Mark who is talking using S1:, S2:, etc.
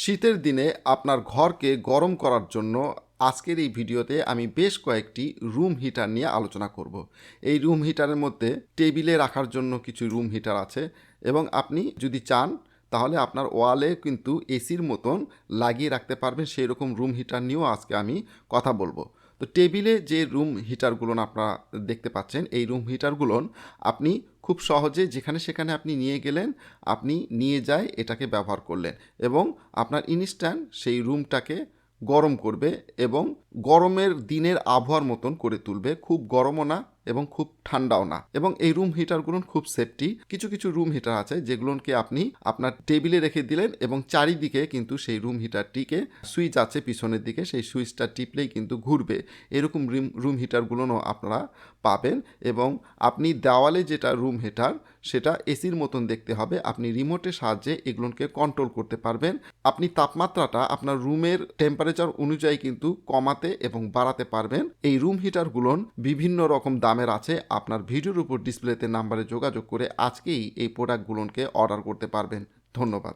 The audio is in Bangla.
S1: শীতের দিনে আপনার ঘরকে গরম করার জন্য আজকের এই ভিডিওতে আমি বেশ কয়েকটি রুম হিটার নিয়ে আলোচনা করব। এই রুম হিটারের মধ্যে টেবিলে রাখার জন্য কিছু রুম হিটার আছে এবং আপনি যদি চান, তাহলে আপনার ওয়ালে কিন্তু এসির মতন লাগিয়ে রাখতে পারবেন। সেই রকম রুম হিটার নিয়েও আজকে আমি কথা বলব। তো টেবিলে যে রুম হিটারগুলো আপনারা দেখতে পাচ্ছেন, এই রুম হিটারগুলো আপনি খুব সহজে যেখানে সেখানে আপনি নিয়ে গেলেন, আপনি নিয়ে যায় এটাকে ব্যবহার করলেন এবং আপনার ইনস্ট্যান্ট সেই রুমটাকে গরম করবে এবং গরমের দিনের আবহাওয়ার মতন করে তুলবে। খুব গরমও না এবং খুব ঠান্ডাও না। এবং এই রুম হিটারগুলো খুব সেফটি কিছু কিছু রুম হিটার আছে যেগুলোকে আপনি আপনার টেবিলে রেখে দিলেন এবং চারিদিকে কিন্তু সেই রুম হিটারটিকে সুইচ আছে পিছনের দিকে, সেই সুইচটা টিপলেই কিন্তু ঘুরবে। এরকম রুম রুম হিটারগুলোও আপনারা পাবেন এবং আপনি দেওয়ালে যেটা রুম হিটার সেটা এসির মতন দেখতে হবে। আপনি রিমোটের সাহায্যে এগুলোকে কন্ট্রোল করতে পারবেন। আপনি তাপমাত্রাটা আপনার রুমের টেম্পারেচার অনুযায়ী কিন্তু কমাতে এবং বাড়াতে পারবেন। এই রুম হিটারগুলোন বিভিন্ন রকম দামের আছে, আপনার ভিডিওর উপর ডিসপ্লেতে নাম্বারে যোগাযোগ করে আজকেই এই প্রোডাক্টগুলোকে অর্ডার করতে পারবেন। ধন্যবাদ।